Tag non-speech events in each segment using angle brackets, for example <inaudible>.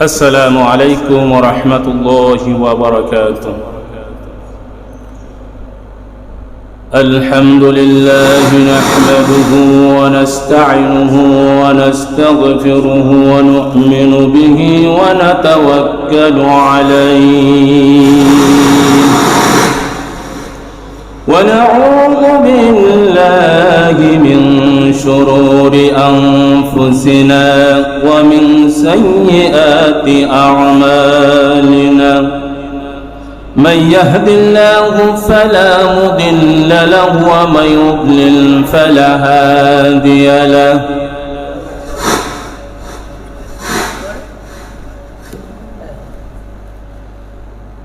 السلام عليكم ورحمة الله وبركاته. الحمد لله نحمده ونستعينه ونستغفره ونؤمن به ونتوكل عليه. ونعوذ بالله من شرور أنفسنا ومن سيئات أعمالنا. من يهد الله فلا مضل له ومن يضلل فلا هادي له.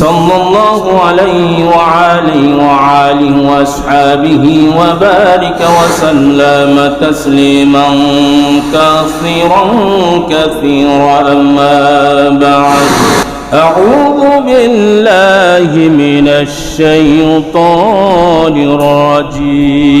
صلى الله عليه وعليه وعاله وأصحابه وبارك وسلم تسليما كثيرا كثيرا أما بعد. أعوذ بالله من الشيطان الرجيم.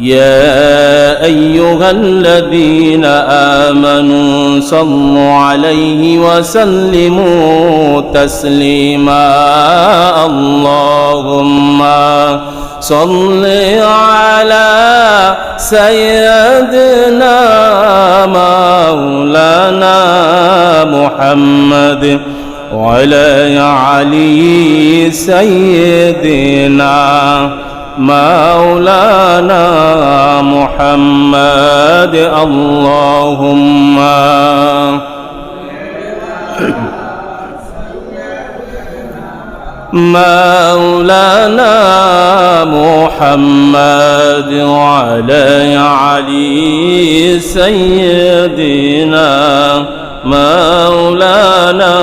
يا أيها الذين آمنوا صلوا عليه وسلموا تسليما. اللهم صل على سيدنا مولانا محمد وعلى علي سيدنا مولانا محمد اللهم. مولانا محمد وعلى علي سيدنا مولانا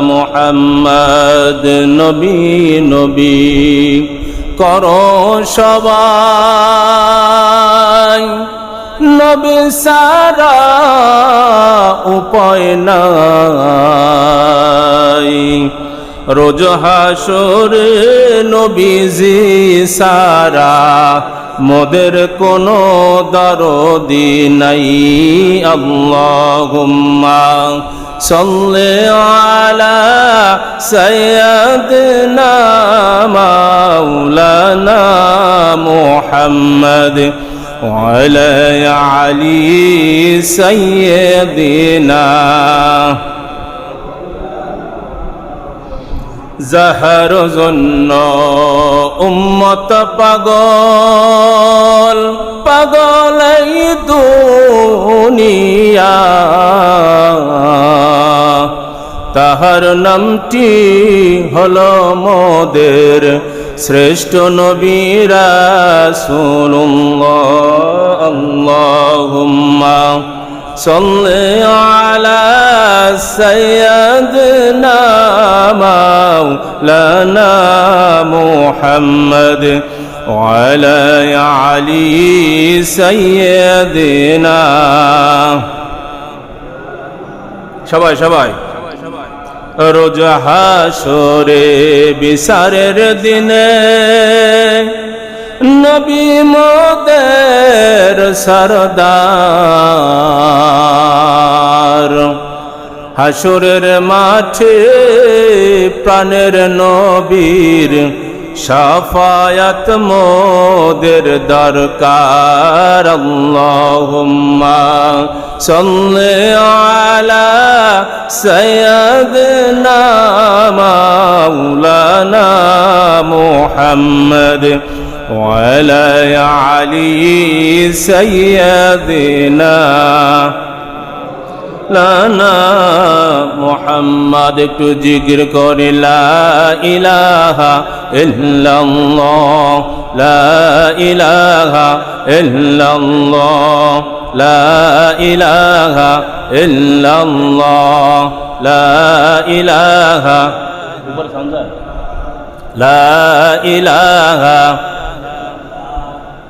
محمد نبي نبي. করো সবাই। নবী সারা উপায় নাই। রোজ হাসরে নবীজি সারা, মোদের কোনো দরদি নাই। আল্লাহুম্মা صلي على سيدنا مولانا محمد وعلى علي سيدنا যাহার জন্য উম্মত পাগল পাগল এই দুনিয়া তাহার নামটি হল মোদের শ্রেষ্ঠ নবীরা সুল্লাহ আল্লাহুম্মা صل على سيدنا مولانا محمد وعلى علي سيدنا সবাই সবাই রোজ হাসরে বিচারের দিনে। নবী মোদের সরদার। হাসুরের মাঠে প্রাণের নবীর সাফায়াত মোদের দরকার আল্লাহুম্মা সাল্লি আলা সাইয়্যিদিনা মাওলানা মুহাম্মদ وعلى علي سيدنا মাওলানা মোহাম্মদ একটু জিগির করে ইলাহা ইল্লাল্লাহ লা ইলাহা ইল্লাল্লাহ লা ইলাহা ইল্লাল্লাহ লা ইলাহা লা ইলাহা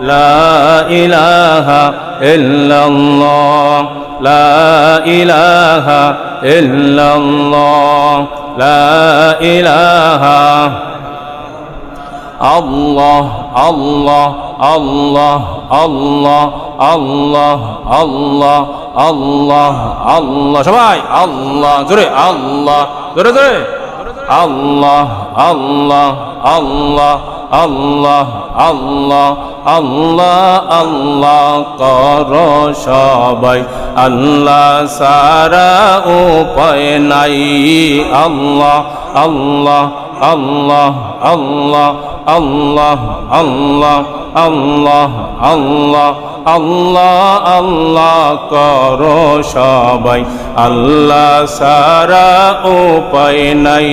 لا إله إلا الله لا إله إلا الله لا إله الله الله الله الله الله الله الله الله সবাই আল্লাহ জোরে আল্লাহ জোরে জোরে আল্লাহ আল্লাহ আল্লাহ আল্লাহ আল্লাহ আল্লাহ আল্লাহ কর সবাই আল্লাহ সারা উপায় নাই আল্লাহ আল্লাহ আল্লাহ আল্লাহ আল্লাহ আল্লাহ আল্লাহ আল্লাহ আল্লাহ আল্লাহ কর সবাই আল্লাহ সারা উপায় নাই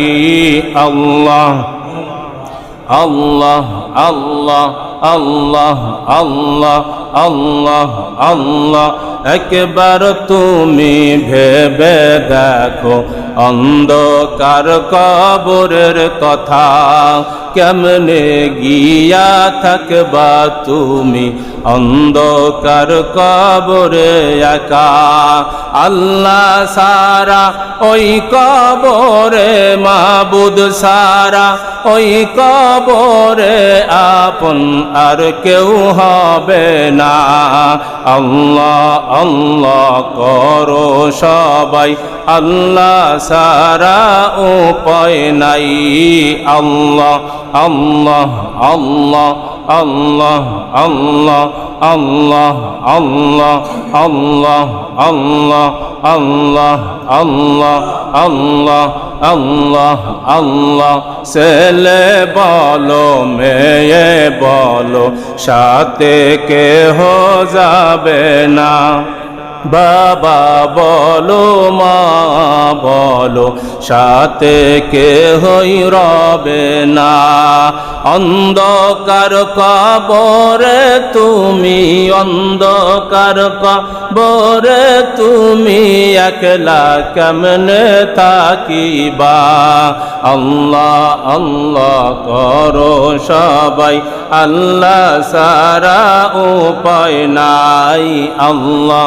আল্লাহ আল্লাহ আল্লাহ আল্লাহ আল্লাহ আল্লাহ আল্লাহ। একবার তুমি ভেবে দেখো অন্ধকার কবরের কথা। কেমনে গিয়া থাকবা তুমি অন্ধকার কবরে একা? আল্লাহ সারা ওই কবরে মাবুদ সারা ওই কবরে আপন আর কেউ হবে না আল্লাহ আল্লাহ করো সবাই আল্লাহ সারা উপায় নাই আল্লাহ আল্লাহ আল্লাহ আল্লাহ আল্লাহ আল্লাহ আল্লাহ আল্লাহ আল্লাহ আল্লাহ আল্লাহ আল্লাহ আল্লাহ আল্লাহ সেলে বলো মেয়ে বলো সাথে কেহ যাবে না। বাবা বলো, মা বলো, সাথে কে হই রবে না। অন্ধকার কবরে তুমি, অন্ধকার কবরে তুমি, একলা কেমনে থাকিবা? আল্লাহ আল্লাহ করো সবাই, আল্লাহ সারা উপায় নাই। আল্লাহ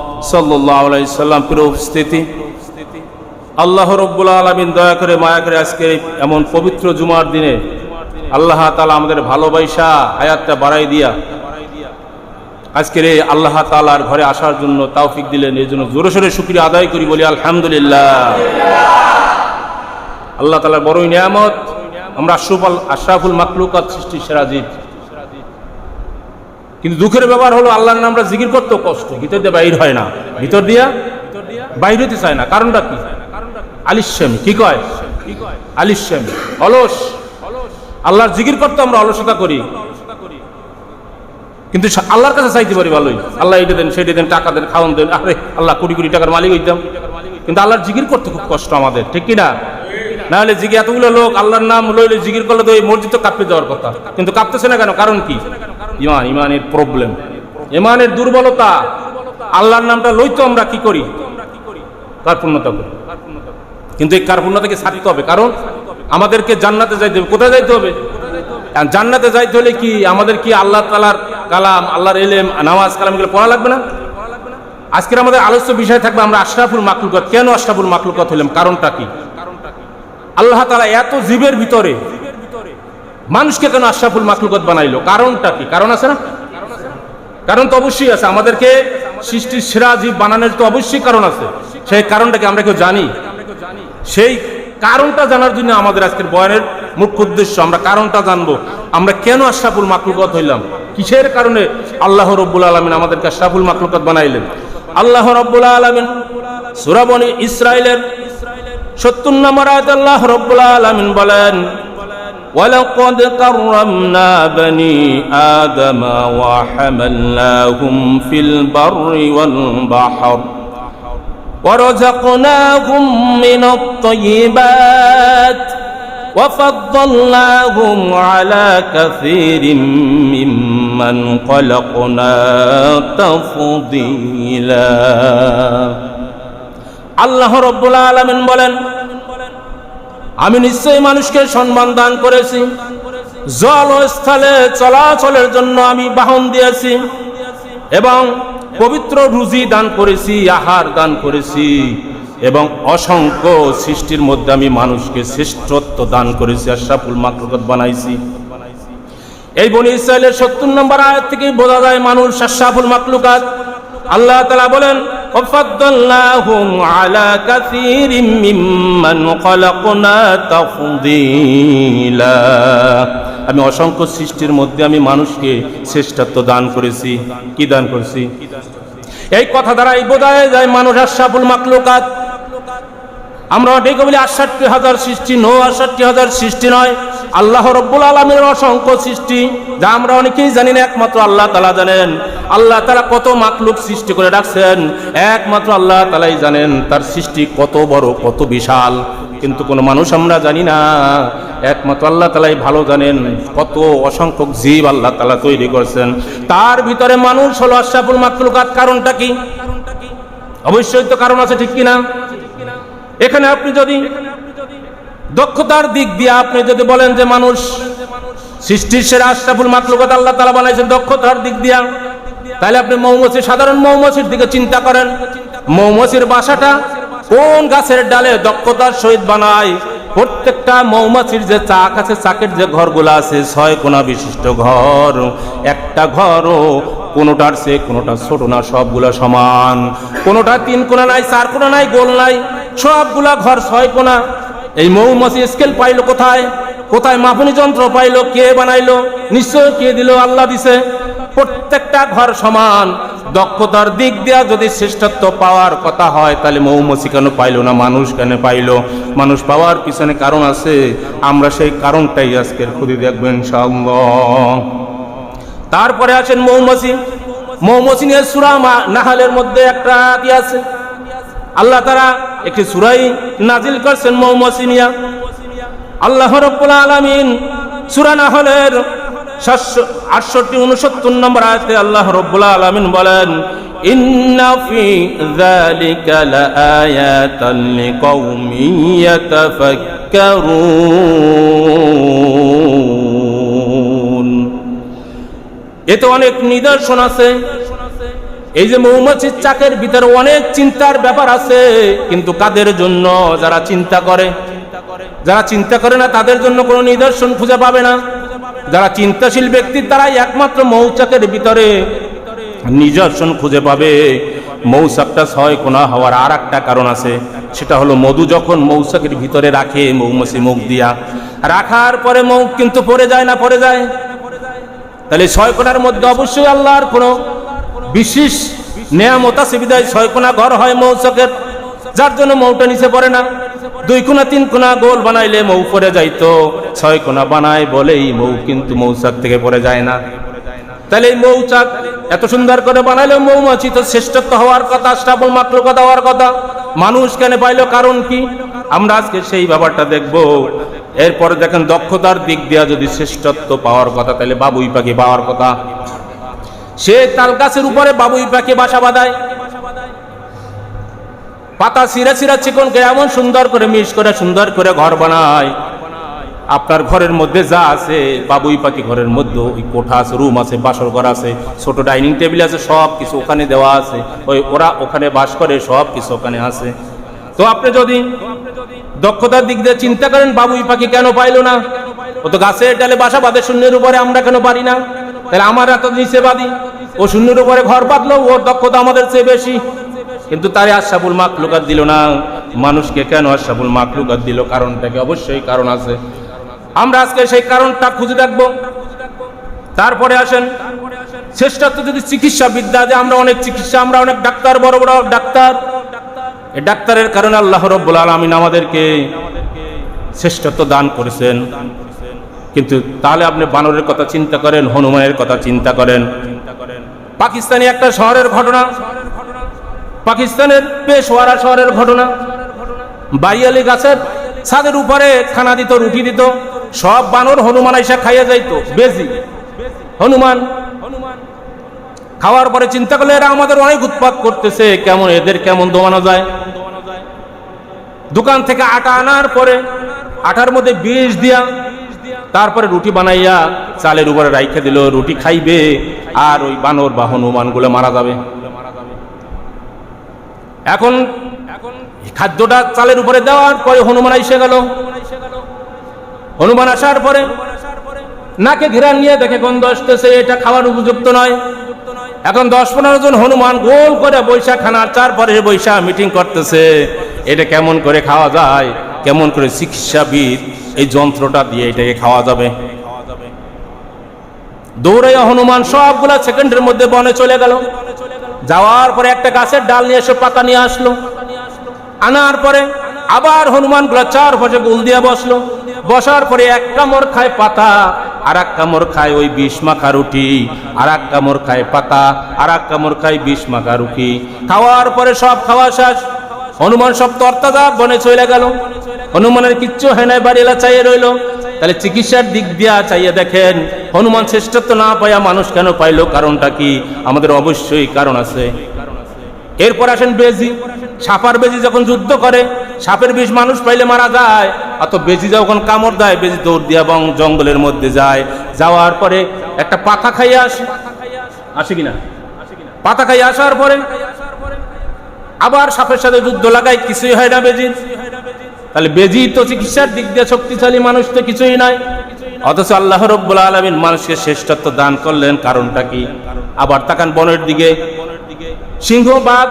সাল্লাম, প্রিয় উপস্থিতি, আল্লাহ রব্বুল আলমিন দয়া করে মায়া করে আজকে এমন পবিত্র জুমার দিনে আল্লাহ তালা আমাদের ভালোবাসা, হায়াতটা বাড়াই দিয়া আজকের এই আল্লাহ তালার ঘরে আসার জন্য তাওফিক দিলেন। এই জন্য জোরে সোরে শুক্রিয়া আদায় করি, বলি আলহামদুলিল্লাহ। আল্লাহ তালার বড়ই নিয়ামত। আমরা আশরাফুল মাকলুকাত সৃষ্টি সেরা জীব কিন্তু দুঃখের ব্যাপার হলো আল্লাহর নাম আমরা জিকির করতেও কষ্ট। ভিতর দিয়ে বাইর হয় না। ভিতর দিয়া বাইর হতে চায় না। কারণটা কি? আলিশ্যামি কি কয়? আলিশ্যামি অলস। আল্লাহর জিকির করতে আমরা অলসতা করি। কিন্তু আল্লাহর কাছে চাইতে পারি ভালোই। আল্লাহ এটা দেন, সেটা দেন, টাকা দেন, খাওয়ান দেন। আরে আল্লাহ কোটি কোটি টাকার মালিক হইতাম। কিন্তু আল্লাহর জিকির করতে খুব কষ্ট আমাদের। ঠিক কি না না হলে জিগি এতগুলো লোক আল্লাহর নাম লইলে জিকির করলে তো এই মসজিদ তো কাঁপতে যাওয়ার কথা। কিন্তু কাঁপতেছে না কেন? কারণ কি? ইমান, ইমানের প্রবলেম ইমানের দুর্বলতা, আল্লাহর নামটা লইতো আমরা কি করি? কার্পূর্ণতা করি। কিন্তু এই কার্পূর্ণতাকে ছাড়তে হবে। কারণ আমাদেরকে জান্নাতে যাইতে হবে। কোথায় যাইতে হবে? জান্নাতে যাইতে হলে কি? আমাদের কি আল্লাহ তালার কালাম, আল্লাহর এলেম, নামাজ, কালাম এগুলো পড়া লাগবে না? আজকের আমাদের আলোচ্য বিষয় থাকবে আমরা আশরাফুল মাকলুকাত কেন আশরাফুল মাকলুকাত হইলাম? কারণটা কি? আল্লাহ তালা এত জীবের ভিতরে মানুষকে কেন আশরাফুল মাকলুকাত বানাইলো? কারণটা কি? কারণ আছে না? কারণ তো অবশ্যই আছে। আমাদেরকে সৃষ্টির সেরা জীব বানানোর তো অবশ্যই কারণ আছে। সেই কারণটাকে আমরা কেউ জানি? সেই কারণটা জানার জন্য আমাদের আজকের বয়ানের মুখ্য উদ্দেশ্য, আমরা কারণটা জানব। আমরা কেন আশরাফুল মাকলুকত হইলাম? কিসের কারণে আল্লাহ রব্বুল আলমিন আমাদেরকে আশরাফুল মাকলুকত বানাইলেন? আল্লাহ রব্বুল আলমিন সুরাবনি ইসরায়েলের সত্তর নম্বর আয়াত আল্লাহ রব্বুল আলমিন বলেন ولقد كرمنا بني آدم وحملناهم في البر والبحر ورزقناهم من الطيبات وفضلناهم على كثير ممن خلقنا تفضيلا আল্লাহ রব্বুল আলমিন বলেন, আমি নিশ্চয়ই মানুষকে সম্মান দান করেছি। জল স্থলে চলাচলের জন্য আমি বাহন দিয়েছি এবং পবিত্র রুজি দান করেছি, আহার দান করেছি এবং অসংখ্য সৃষ্টির মধ্যে আমি মানুষকে শ্রেষ্ঠত্ব দান করেছি, আশরাফুল মাকলুকত বানাইছি। এই বনি ইসরায়েলের সত্তর নম্বর আয়াত থেকে বোঝা যায় মানুষ আশরাফুল মাকলুকাত। আল্লাহ তালা বলেন وفضلناهم على كثير ممن خلقنا تفضيلا আমি অসংখ্য সৃষ্টির মধ্যে আমি মানুষকে শ্রেষ্ঠত্ব দান করেছি কি দান করেছি এই কথা দ্বারা এই বোঝায় যায় মানুষ আশাফুল মাকলুকাত আমরা অনেক বলি আটষট্টি হাজার সৃষ্টি, নো আটষট্টি হাজার সৃষ্টি নয়। আল্লাহ রব্বুল আলমের অসংখ্য সৃষ্টি, যা আমরা অনেকেই জানি না, একমাত্র আল্লাহ তালা জানেন। আল্লাহ তালা কত মাকলুক সৃষ্টি করে রাখছেন একমাত্র আল্লাহ তালাই জানেন তার সৃষ্টি কত বড়, কত বিশাল। কিন্তু কোনো মানুষ আমরা জানি না, একমাত্র আল্লাহ তালাই ভালো জানেন কত অসংখ্য জীব আল্লাহ তালা তৈরি করছেন। তার ভিতরে মানুষ হলো আশরাফুল মাকলুকাত কারণটা কি? অবশ্যই তো কারণ আছে, ঠিক কিনা? এখানে আপনি যদি দক্ষতার দিক দিয়ে আপনি যদি বলেন যে মানুষ সৃষ্টির সেরা আশরাফুল মাকলুকাত আল্লাহ তালা বানাইছেন দক্ষতার দিক দিয়া, তাহলে আপনি মৌমাছি, সাধারণ মৌমাছির দিকে চিন্তা করেন। মৌমাছির বাসাটা কোন গাছের ডালে দক্ষতার সহিত বানায়? প্রত্যেকটা মৌমাছির যে চাক আছে, চাকের যে ঘরগুলো আছে, ছয় কোনা বিশিষ্ট ঘর। একটা ঘরও কোনোটার সে কোনোটা ছোট না, সবগুলো সমান। কোনোটা তিন কোনা নাই, চার কোনা নাই, গোল নাই। সবগুলা ঘর ছয় কোনা এই মৌমাছি স্কেল পাইলো কোথায়? কোথায় মাপনি যন্ত্র পাইলো? কে বানাইলো? নিশ্চয় কে দিল? আল্লাহ দিছে। প্রত্যেকটা ঘর সমান। দক্ষতার দিক দিয়া যদি শ্রেষ্ঠত্ব পাওয়ার কথা হয়, তাহলে মৌমাছি কেন পাইলো না? মানুষ কেন পাইলো? মানুষ পাওয়ার পিছনে কারণ আছে। আমরা সেই কারণটাই আজকের খুঁজে দেখবেন ইনশাআল্লাহ। তারপরে আছেন মৌমাছি। মৌমাছি নিয়ে সুরা মা- নাহালের মধ্যে একটা আছে। আল্লাহ তারা একটি সুরাই নাজিল করছেন মৌমাছি নিয়া আল্লাহ রব্বুল আলামিন সূরা নাহলের সাতশো, আটষট্টি, উনসত্তর নম্বর আয়াতে আল্লাহ রব্বুল আলামিন বলেন এতে অনেক নিদর্শন আছে। এই যে মৌমাছির চাকের ভিতরে অনেক চিন্তার ব্যাপার আছে, কিন্তু কাদের জন্য যারা চিন্তা করে? যারা চিন্তা করে না, তাদের জন্য কোনো নিদর্শন খুঁজে পাবে না। যারা চিন্তাশীল ব্যক্তি তারাই একমাত্র মৌচাকের ভিতরে নিদর্শন খুঁজে পাবে। মৌচাকটা ছয় কোনা হওয়ার আর একটা কারণ আছে। সেটা হলো মধু যখন মৌচাকের ভিতরে রাখে, মৌমাছি মুখ দিয়া, রাখার পরে মৌ কিন্তু পড়ে যায় না, পড়ে যায়। তাহলে ছয় কোনার মধ্যে অবশ্যই আল্লাহর কোনো বিশেষ নেয়ামত বিদায় ছয় কোনা ঘর হয় মৌচকের যার জন্য মৌটা নিচে পড়ে না। দুই কোনা, তিন কোনা গোল বানাইলে মৌ পড়ে যাইতো। ছয় কোনা বানায় বলেই মৌ কিন্তু মৌচাক থেকে পড়ে যায় না। তাহলে এই মৌচাক এত সুন্দর করে বানাইলো মৌমাছি তো শ্রেষ্ঠত্ব হওয়ার কথা আশরাফুল মাকলুকাত হওয়ার কথা। মানুষ কেন পাইলো, কারণ কি? আমরা আজকে সেই ব্যাপারটা দেখব। এরপরে দেখেন দক্ষতার দিক দিয়া যদি শ্রেষ্ঠত্ব পাওয়ার কথা তাহলে বাবুই পাখি পাওয়ার কথা। সে তাল গাছের উপরে বাবুই পাখি বাসা বাঁধায়। পাতা সিরা সিরা চিকনকে এমন সুন্দর করে মিশ করে সুন্দর করে ঘর বানায়। আপনার ঘরের মধ্যে যা আছে বাবুই পাখি ঘরের মধ্যে ওই কোঠা আছে, রুম আছে, বাসর ঘর আছে, ছোট ডাইনিং টেবিল আছে সব কিছু ওখানে দেওয়া আছে। ওই ওরা ওখানে বাস করে সব কিছু ওখানে আছে। তো আপনি যদি দক্ষতার দিক দিয়ে চিন্তা করেন বাবুই পাখি কেন পাইলো না? ও তো গাছের ডালে বাসা বাঁধে, শূন্যের উপরে আমরা কেন পারি না? তাহলে আমার এত নিচে বাদি ও শূন্যের উপরে ঘর বাঁধলো ওর দক্ষতা আমাদের চেয়ে বেশি। কিন্তু তারে আশাবুল মাকলুকাত দিল না। মানুষকে কেন আশাবুল মাকলুকাত দিল? কারণটাকে অবশ্যই কারণ আছে। আমরা আজকে সেই কারণটা খুঁজে দেখব। তারপরে আসেন। শ্রেষ্ঠত্ব যদি চিকিৎসা বিদ্যা যে আমরা অনেক চিকিৎসা, আমরা অনেক ডাক্তার, বড় বড় ডাক্তার। এই ডাক্তারের কারণে আল্লাহ রব্বুল আলমিন আমাদেরকে শ্রেষ্ঠত্ব দান করেছেন। কিন্তু তাহলে আপনি বানরের কথা চিন্তা করেন, হনুমানের কথা চিন্তা করেন। পাকিস্তানি একটা শহরের ঘটনা। পাকিস্তানের পেশওয়ারা শহরের ঘটনা। বাড়িয়ালি গাছের ছাদের উপরে খানা দিত, রুটি দিত। সব বানর হনুমান আইসা খাইয়া যাইতো, বেজি। হনুমান খাওয়ার পরে চিন্তা করলে, এরা আমাদের অনেক উৎপাদ করতেছে, কেমন এদের কেমন দমানো যায়। দোকান থেকে আটা আনার পরে, আটার মধ্যে বিষ দিয়া তারপরে রুটি বানাইয়া চালের উপরে রাইখে দিল, রুটি খাইবে, আর ওই বানর বা হনুমানগুলো মারা যাবে। এখন খাদ্যটা চালের উপরে দেওয়ার পরে হনুমান এসে গেল। হনুমান আসার পরে নাকে ঘেরা নিয়ে দেখে গন্ধ আসতেছে, এটা খাওয়ার উপযুক্ত নয়। এখন দশ পনেরো জন হনুমান গোল করে বৈশাখ খানার চারপরে বৈশাখ মিটিং করতেছে, এটা কেমন করে খাওয়া যায়, কেমন করে চিকিৎসাবিদ এই যন্ত্রটা দিয়ে এটাকে খাওয়া যাবে। দৌড়াইয়া হনুমান সবগুলা সেকেন্ডের মধ্যে বনে চলে গেল। যাওয়ার পরে একটা গাছের ডাল নিয়ে এসে পাতা নিয়ে আসলো। আনার পরে আবার হনুমানগুলা চার পাশে গুল দিয়ে বসল। বসার পরে এক কামড় খায় পাতা, আর এক কামড় খায় ওই বিষ মাখা রুটি, আর এক কামড় খায় পাতা, আর এক কামড় খায় বিষ মাখা রুটি। খাওয়ার পরে সব খাওয়া শেষ। হনুমান সব তরতাজা বনে চলে গেল। হনুমানের কিচ্ছু হয় নাই, বাড়ি এলা চাইয়ে রইল। তাহলে চিকিৎসার দিক দিয়া চাইয়ে দেখেন, হনুমান শ্রেষ্ঠত্ব না পাইয়া মানুষ কেন পাইলো? কারণটা কি? আমাদের অবশ্যই কারণ আছে। এরপর আসেন বেজি। সাপার বেজি যখন যুদ্ধ করে, সাপের বিষ মানুষ পাইলে মারা যায় অত বেজি যখন কামড় দেয়, বেজি দৌড় দিয়ে এবং জঙ্গলের মধ্যে যায়। যাওয়ার পরে একটা পাতা খাইয়ে আসে। আসে কিনা? পাতা খাইয়ে আসার পরে আবার সাপের সাথে যুদ্ধ লাগায়, কিছুই হয় না বেজির। তাহলে বেজি তো চিকিৎসার দিক দিয়ে শক্তিশালী মানুষ তো কিছুই নাই। অথচ আল্লাহ রব্বুল আলমিন মানুষকে শ্রেষ্ঠত্ব দান করলেন, কারণটা কি? আবার তাকান বনের দিকে। সিংহ বাঘ,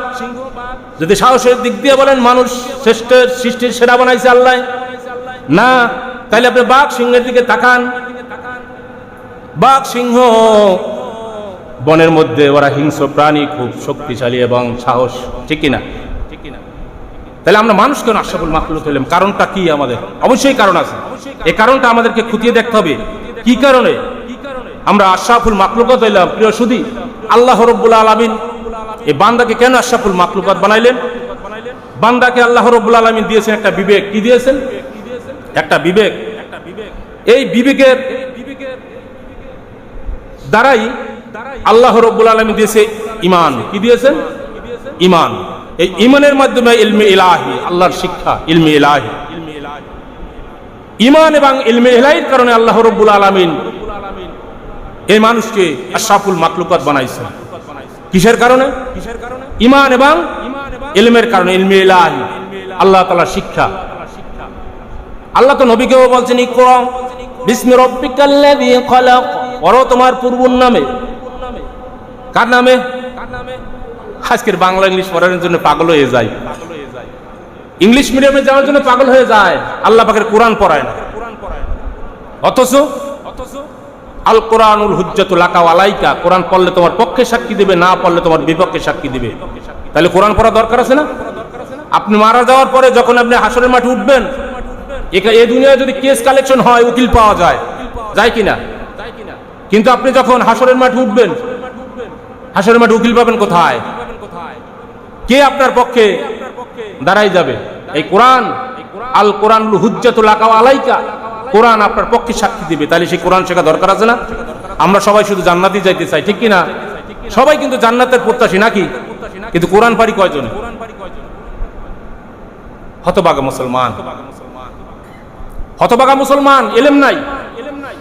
যদি সাহসের দিক দিয়ে বলেন মানুষ শ্রেষ্ঠের সৃষ্টির সেরা বানাইছে আল্লাহ। না, তাহলে আপনি বাঘ সিংহের দিকে তাকান। বাঘ সিংহ, বনের মধ্যে ওরা হিংস্র প্রাণী, খুব শক্তিশালী এবং সাহস, ঠিক কিনা? তাহলে আমরা মানুষ কেন আশাফুল মাকলুক হইলাম কারণটা কি আমাদের? অবশ্যই কারণ আছে। এই কারণটা আমাদেরকে খুঁটিয়ে দেখতে হবে। কি কারণে? আমরা আশরাফুল মাকলুকত হইলাম। প্রিয় সুদী আল্লাহ রব্বুল আলমিন এই বান্দাকে কেন আশরাফুল মাকলুকাত বানাইলেন? বান্দাকে আল্লাহ রব্বুল আলমিন দিয়েছেন একটা বিবেক। কি দিয়েছেন? একটা বিবেক। এই বিবেকের দ্বারাই আল্লাহ রব্বুল আলমী দিয়েছে ইমান। কি দিয়েছেন? ইমান। এই ইমানের মাধ্যমে ইলমে ইলাহি, আল্লাহর শিক্ষা, ইলমে ইলাহি। ইমান এবং ইলমে ইলাহির কারণে আল্লাহ রব্বুল আলমিন এই মানুষকে আশরাফুল মাকলুকাত বানাইছে কিসের কারণে? ইমান এবং ইলমের কারণে, ইলমে ইলাহি, আল্লাহ তাআলার শিক্ষা। আল্লাহ তো নবীকেও বলছেন ইকরা বিসমি রব্বিকাল্লাযী খলাক। পড়ো তোমার পূর্বর নামে। কার নামে? আজকের বাংলা ইংলিশ পড়ানোর জন্য পাগল হয়ে যায়। ইংলিশ মিডিয়ামে যাওয়ার জন্য পাগল হয়ে যায়। আল্লাহ পাকের কোরআন পড়ায় না। অথচ আল কোরআনুল হুজ্জাতুল আকা আলাইকা, কোরআন পড়লে তোমার পক্ষে সাক্ষী দিবে, না পড়লে তোমার বিপক্ষে সাক্ষী দিবে। তাহলে কোরআন পড়া দরকার আছে না? আপনি মারা যাওয়ার পরে যখন আপনি হাসরের মাঠে উঠবেন এ দুনিয়ায় যদি কেস কালেকশন হয়, উকিল পাওয়া যায়। যায় কিনা? কিন্তু আপনি যখন হাসরের মাঠে উঠবেন, হাসরের মাঠে উকিল পাবেন কোথায়? কে আপনার পক্ষে দাঁড়াই যাবে? এই কোরআন, আল কোরআন আলাইকা। কোরআন আপনার পক্ষে সাক্ষী দিবে। তাহলে সেই কোরআন শেখা দরকার আছে না? আমরা সবাই শুধু জান্নাতি যাইতে চাই, ঠিক কি না? সবাই কিন্তু জান্নাতের প্রত্যাশী নাকি? কিন্তু কোরআন পারি কয়জন? হতবাগা মুসলমান। হতবাগা মুসলমান, এলেম নাই,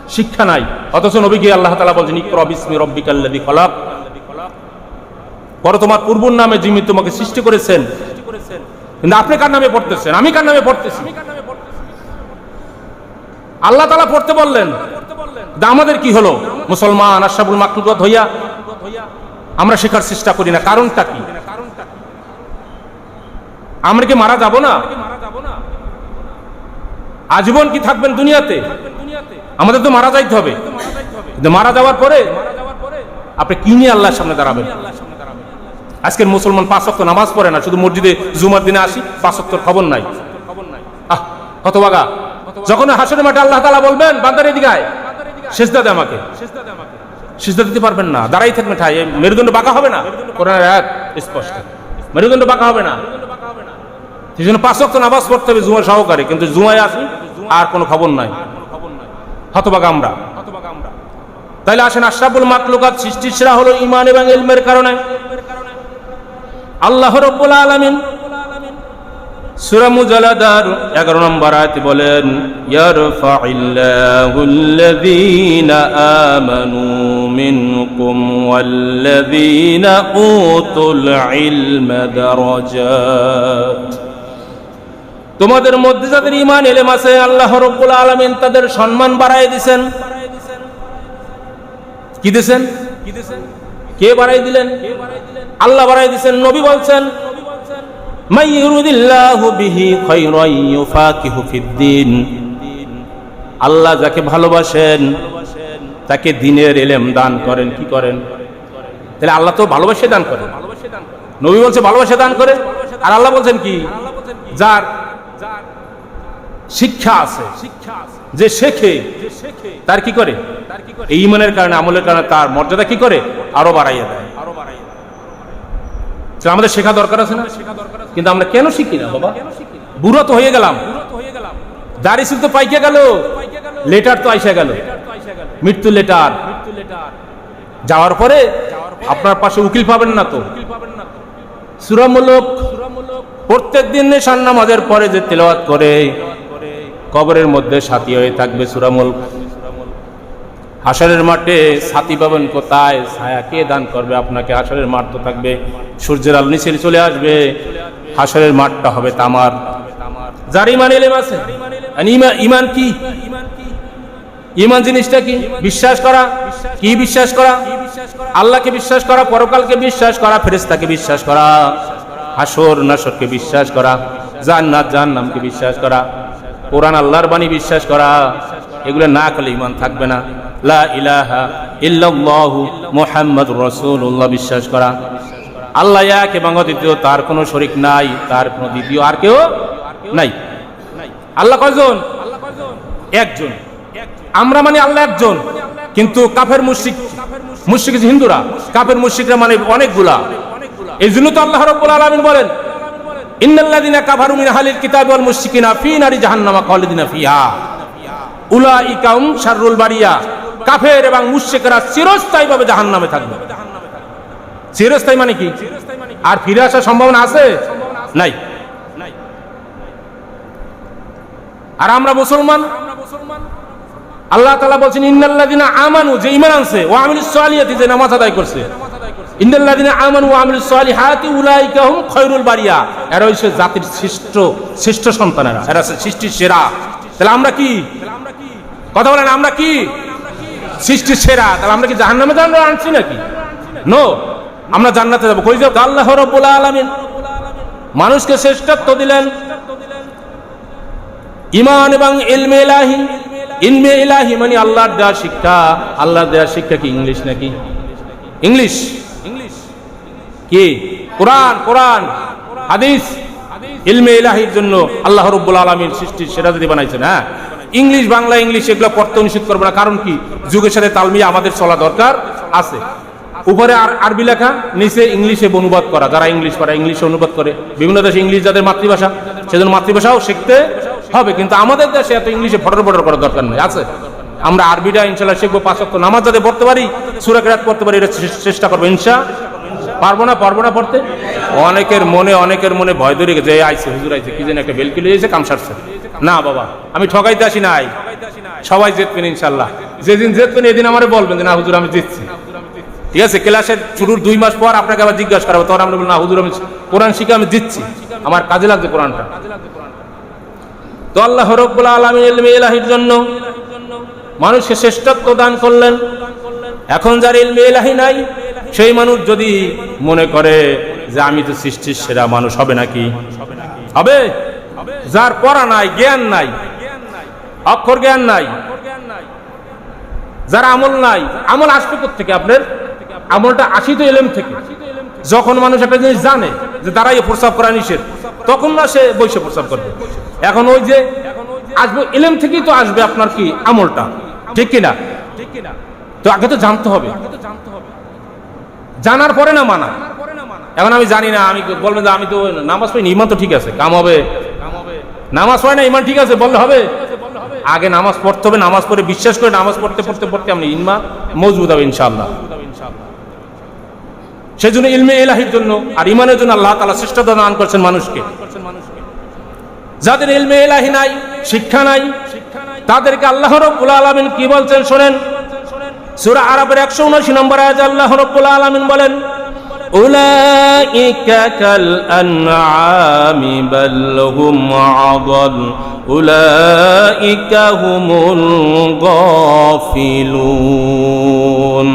শিক্ষা নাই। অথচ নবী গিয়ে আল্লাহ তালা বলছেন, ইকরা বিসমি রব্বিকাল্লাযী খলাক। পরে তোমার পূর্বর নামে যিনি তোমাকে সৃষ্টি করেছেন। কিন্তু আপনি কার নামে পড়তেছেন? আমি কার নামে পড়তেছি? আল্লাহ তালা পড়তে বললেন আমাদের কি হলো? মুসলমান আশাবুল মাকলুকত হইয়া আমরা শেখার চেষ্টা করি না। কারণটা কি? আমরা কি মারা যাব না? আজীবন কি থাকবেন দুনিয়াতে? আমাদের তো মারা যাইতে হবে। মারা যাওয়ার পরে আপনি কি নিয়ে আল্লাহর সামনে দাঁড়াবেন? আজকের মুসলমান পাঁচ অক্ট নামাজ পড়ে না, শুধু মসজিদে জুমার দিনে আসি, পাঁচ অক্টর খবর নাই। আহ, হতবাগা। যখন হাসনের মাঠে আল্লাহ তালা বলবেন, বান্দার এদিকে আয়। শেষদা দে আমাকে। শেষদা দিতে পারবেন না। দাঁড়াই থাকবেন ঠাই। মেরুদণ্ড বাঁকা হবে না? কোরআনের এক স্পষ্ট। মেরুদণ্ড বাঁকা হবে না? সেই জন্য পাঁচ অক্ট নামাজ পড়তে হবে জুমা সহকারে, কিন্তু জুমায় আসি, আর কোনো খবর নাই। হতবাগা আমরা। তাইলে আসেন, আশরাফুল মাকলুকাত সৃষ্টির সেরা হলো ইমান এবং ইলমের কারণে। আল্লাহ রব্বুল আলামিন সূরা মুজালাদার 11 নম্বর আয়াতে বলেন ইয়ারফাইল্লাহুল্লাযীনা আমানু মিনকুম ওয়াল্লাযীনা উতুল ইলমা দারাজাত। তোমাদের মধ্যে যাদের ঈমান এলেম আছে, আল্লাহ রব্বুল আলামিন তাদের সম্মান বাড়ায় দিবেন কি দিছেন? কে বাড়াই দিলেন? আল্লাহ বাড়াই দিচ্ছেন নবী বলছেন আল্লাহ যাকে ভালোবাসেন, তাকে দিনের এলেম দান করেন, কি করেন? তাহলে আল্লাহ তো ভালোবাসে দান করেন নবী বলছে, ভালোবাসে দান করে। আর আল্লাহ বলছেন কি? যার শিক্ষা আছে, যে শেখে, তার কি করে? এই ইমানের কারণে, আমলের কারণে তার মর্যাদা কি করে? আরও বাড়াইয়া দেয়। আমাদের শেখা দরকার আছে না? কিন্তু আমরা কেন শিখি না, বাবা? বুড়ো তো হয়ে গেলাম। দাড়ি শুধু তো পাইকে গেল। লেটার তো আইসা গেল। মৃত্যু লেটার যাওয়ার পরে আপনার পাশে উকিল পাবেন না তো। সুরামূলক প্রত্যেক দিন নেশান নামাজের পরে যে তেলাওয়াত করে, কবরের মধ্যে সাথী হয়ে থাকবে সুরামুল হাসরের মাঠে সাথী পাবেন কোথায়? ছায়া কে দান করবে? আপনাকে হাসরের মাঠ তো থাকবে। সূর্যের আলো নিচে চলে আসবে। হাসরের মাঠটা হবে তামার। যার ইমান এলেম আছে? ইমান কি? ইমান জিনিসটা কি? বিশ্বাস করা? কি বিশ্বাস করা? আল্লাহকে বিশ্বাস করা, পরকালকে বিশ্বাস করা ফেরেস্তাকে বিশ্বাস করা, হাসর নাসরকে বিশ্বাস করা, জান্নাত জাহান্নামকে বিশ্বাস করা, কোরআন আল্লাহর বাণী বিশ্বাস করা, এগুলো না করলে ইমান থাকবে না। লা ইলাহা মুহাম্মাদুর রাসূলুল্লাহ, বিশ্বাস করা। আল্লাহ এক এবং দ্বিতীয় তার কোনো শরিক নাই, তার কোনো দ্বিতীয় আর কেউ নাই। আল্লাহ কয়জন? একজন। আমরা মানে আল্লাহ একজন। কিন্তু কাফের মুশরিক মুশরিক হিন্দুরা, কাফের মুশরিকরা মানে অনেকগুলা। এই জন্য তো আল্লাহ রাব্বুল আলামিন বলেন, ইন্নাল্লাযিনা কাফারু মিন আহলিল কিতাবি ওয়াল মুশরিকিনা ফি নারি জাহান্নামা খালিদিনা ফিহা। উলাইকা হুম শাররুল বারিয়া। কাফের এবং মুশরিকরা চিরস্থায়ীভাবে জাহান্নামে থাকবে। চিরস্থায়ী মানে কি? আর ফিরে আসার সম্ভাবনা আছে? নাই। আর আমরা মুসলমান? আল্লাহ তালা বলছেন ইন্নাল্লাদিনা আমানু যে ইমান আনছে ও আমিল সালিয়াতি যে নামাজ আদায় করছে। ইন্নাল্লাদিনা আমানু ও আমিল সালিহাতি উলাইকা হুম খয়রুল বারিয়া এরা হইছে জাতির শ্রেষ্ঠ শ্রেষ্ঠ সন্তানেরা। এরা সৃষ্টির সেরা। তাহলে আমরা কি? কথা বলেন, আমরা কি? সৃষ্টির সেরা। তাহলে আমরা কি জাহান্নামে জান্ন আনছি নাকি? নো আমরা জান্নাতে যাব। কই যাব? আল্লাহ আলামিন। মানুষকে শ্রেষ্ঠত্ব দিলেন। ইমান এবং ইলমে ইলাহি ইলমে ইলাহি মানে আল্লাহর দেওয়া শিক্ষা। আল্লাহর দেওয়া শিক্ষা কি ইংলিশ নাকি? English English. কি? কোরআন কোরআন। হাদিস। ইলমে ইলাহির জন্য আল্লাহ রব্বুল আলামিন সৃষ্টির সেরা যদি বানাইছেন হ্যাঁ? ইংলিশ, বাংলা, ইংলিশ এগুলো পড়তে নিষেধ করবে না। কারণ কি? যুগের সাথে তাল মিলিয়ে আমাদের চলা দরকার আছে। উপরে আর আরবি লেখা, নিচে ইংলিশে অনুবাদ করা। যারা ইংলিশ পড়া, ইংলিশে অনুবাদ করে। বিভিন্ন দেশে ইংলিশ যাদের মাতৃভাষা, সেজন্য মাতৃভাষাও শিখতে হবে। কিন্তু আমাদের দেশে এত ইংলিশে ফটর ফটর করার দরকার নেই, আছে? আমরা আরবিটা ইনশাল্লাহ শিখব, পাঁচ নামাজ যাতে পড়তে পারি, সুরা কেরাত পড়তে পারি, এটা চেষ্টা করব, ইনশা। পারব না পারব না পড়তে? অনেকের মনে অনেকের মনে ভয় ধরে গেছে, এই আইছে, হুজুর আইছে, কি যেন একটা বেলকি লিয়েছে কাম সারছে। না, বাবা, আমি ঠকাইতে আসি নাই। সবাই জিতবেন ইনশাল্লাহ যেদিন জিতবেন এদিন আমার বলবেন যে, না, হুজুর, আমি জিতছি। ঠিক আছে, ক্লাসের শুরুর দুই মাস পর আপনাকে আবার জিজ্ঞাসা করাবো তখন আমরা বলব না, হুজুর, আমি কোরআন শিখে আমি দিচ্ছি আমার কাজে লাগছে কোরআনটা। তো আল্লাহ রব্বুল আলমী ইলমে জন্য মানুষকে শ্রেষ্ঠত্ব দান করলেন। এখন যার ইলমে ইলাহি নাই সেই মানুষ যদি মনে করে যে আমি তো সৃষ্টির সেরা মানুষ, হবে নাকি? হবে। যার পড়া নাই, জ্ঞান নাই, অক্ষর জ্ঞান নাই, যার আমল নাই, আমল আসবে থেকে আপনার? আমলটা আসি তো এলেম থেকে। যখন মানুষ একটা জিনিস জানে যে দাঁড়াইয়ে প্রস্রাব করা নিষেধ, তখন না সে বৈশে প্রস্রাব করবে। এখন ওই যে আসবে, এলেম থেকেই তো আসবে আপনার কি? আমলটা। ঠিক কিনা? তো আগে তো জানতে হবে। জানার পরে না মানা। এখন আমি জানি না, আমি বলবেন যে আমি তো নামাজ পড়ি ইমান তো ঠিক আছে, কাম হবে। নামাজ পড়ে না, ইমান ঠিক আছে, বললে হবে। আগে নামাজ পড়তে হবে, নামাজ পড়ে বিশ্বাস করে নামাজ পড়তে পড়তে পড়তে আপনি ইনমা মজবুত হবে ইনশাআল্লাহ। সেই জন্য ইলমে এলাহির জন্য আর ইমানের জন্য আল্লাহ তালা শ্রেষ্ঠতা দান করছেন মানুষকে। যাদের ইলমে এলাহি নাই, শিক্ষা নাই, তাদেরকে আল্লাহ রব্বুল আলমিন কি বলছেন শোনেন? সূরা আরবের একশো উনআশি নম্বর আয়াত আল্লাহ রব্বুল আলমিন বলেন أولئك كالأنعام بل هم عضل أولئك هم الغافلون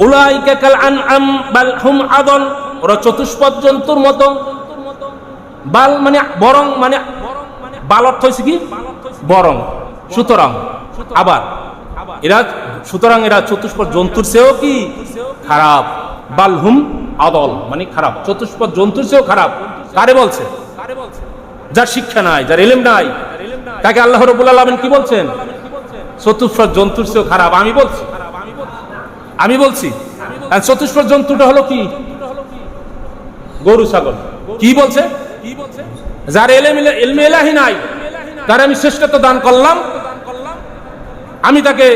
أولئك كالأنعام بل هم عضل ওরা চতুষ্পদ জন্তুর মতো বাল মানে বরং মানে বাল অর্থ হয়েছে কি বরং সুতরাং আবার এরা সুতরাং এরা চতুষ্পদ জন্তুর চেয়েও কি খারাপ? বালহুম আদল মানে খারাপ। চতুষ্পদ জন্তুর চেয়েও খারাপ। কারে বলছে? যার শিক্ষা নাই, যার এলেম নাই। তাকে আল্লাহ রবুল আলমিন কি বলছেন? চতুষ্পদ জন্তুর চেয়েও খারাপ। আমি বলছি। আমি বলছি। চতুষ্পদ জন্তুটা হলো কি? গরু, ছাগল। কি বলছে? যার এলমে এলাহি নাই, তার আমি শ্রেষ্ঠত্ব দান করলাম। আমি তাকে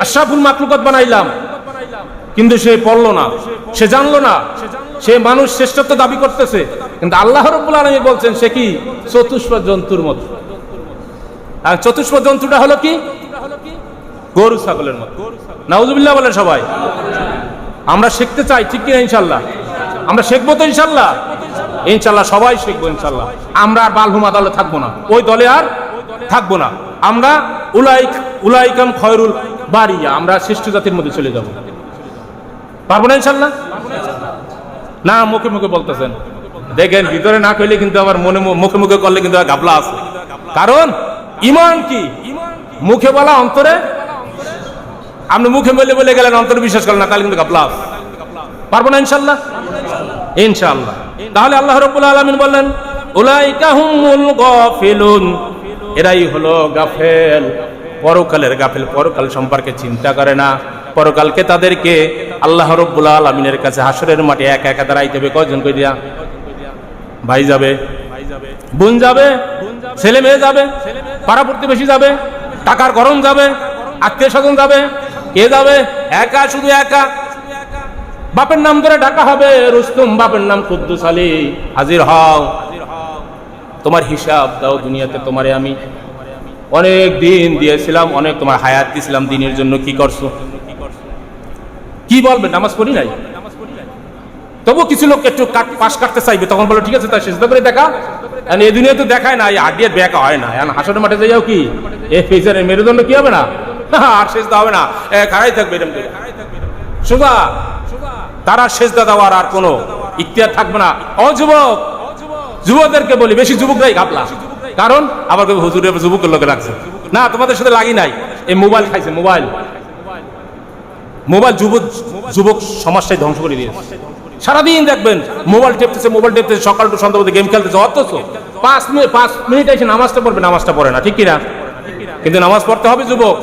আশরাফুল মাকলুকত বানাইলাম। কিন্তু সে পড়ল না। সে জানলো না। সে মানুষ শ্রেষ্ঠত্ব দাবি করতেছে। কিন্তু আল্লাহ রব্বুল আলমী বলছেন, সে কি? চতুষ্প জন্তুর মতো। আর চতুষ্প জন্তুটা হলো কি? গরু ছাগলের মতো। নাউজুবিল্লাহ বলে সবাই। আমরা শিখতে চাই, ঠিক কিনা ইনশাল্লাহ আমরা শিখব তো ইনশাল্লাহ ইনশাল্লাহ সবাই শিখব ইনশাল্লাহ আমরা আর বালহুম আদালত থাকব না। ওই দলে আর থাকব না। আমরা উলাইক উলাইকাম খয়রুল বাড়িয়া আমরা শ্রেষ্ঠ জাতির মধ্যে চলে যাব। পারব না ইনশাল্লাহ? না, মুখে মুখে বলতেছেন। দেখেন, ভিতরে না কইলে কিন্তু আবার মনে মুখে মুখে করলে কিন্তু গাবলা আছে। কারণ, ইমান কি? মুখে বলা অন্তরে? আপনি মুখে বলে বলে গেলেন, অন্তরে বিশ্বাস করেন না, তাহলে কিন্তু গাবলা আছে। পারব না ইনশাল্লাহ? ইনশাআল্লাহ তাহলে আল্লাহ রব্বুল আলামিন বললেন, উলাইকা হুমুল গাফিলুন। এরাই হলো গাফেল। পরকালের গাফেল পরকাল সম্পর্কে চিন্তা করে না। পরকালকে তাদেরকে আল্লাহ রব্বুল আলামিনের কাছে হাসরের মাঠে একা একা দাঁড়াইতে হবে। কয়জন কই দিয়া ভাই যাবে। বোন যাবে। ছেলে মেয়ে যাবে। পাড়া প্রতিবেশী যাবে। টাকার গরম যাবে। আত্মীয় স্বজন যাবে। কে যাবে? একা, শুধু একা। বাপের নাম ধরে ডাকা হবে। রুস্তুম, বাপের নাম কুদ্দুস আলী। হাজির হও। তোমার হিসাব দাও দুনিয়াতে তোমারে আমি। অনেক দিন দিয়েছিলাম, অনেক তোমার হায়াত দিয়েছিলাম দিনের জন্য, কি করছ? কি বলবে? নামাজ পড়ি নাই? তবু কিছু লোক একটু কাট- পাশ কাটতে চাইবে, তখন বলো, ঠিক আছে তাই চেষ্টা করে দেখা। এই দুনিয়া তো দেখায় না, এই আডিয়ার ব্যাকা হয় না। হাসনের মাঠে যাইও কি? এ ফেজারের মেরুদণ্ড কি হবে না? <laughs> আর শেষ হবে না। খাড়াই থাকবে এরকম সোজা তারা সেজদা দেওয়ার আর কোনো ইখতিয়ার থাকবে না। অযুবক যুবকদেরকে বলি, বেশি যুবকরাই ঘাপলা কারণ আবার কেউ হুজুরে যুবকের লোকে লাগছে না, তোমাদের সাথে লাগি নাই। এই মোবাইল খাইছে, মোবাইল। মোবাইল যুবক যুবক সমাজটাই ধ্বংস করে দিয়েছে। সারাদিন দেখবেন, মোবাইল টেপতেছে মোবাইল টেপতেছে, সকাল টু সন্ধ্যা গেম খেলতেছে। অথচ পাঁচ মিনিট পাঁচ মিনিট এসে নামাজটা পড়বে, নামাজটা পড়ে না, ঠিক কিনা? কিন্তু নামাজ পড়তে হবে যুবক।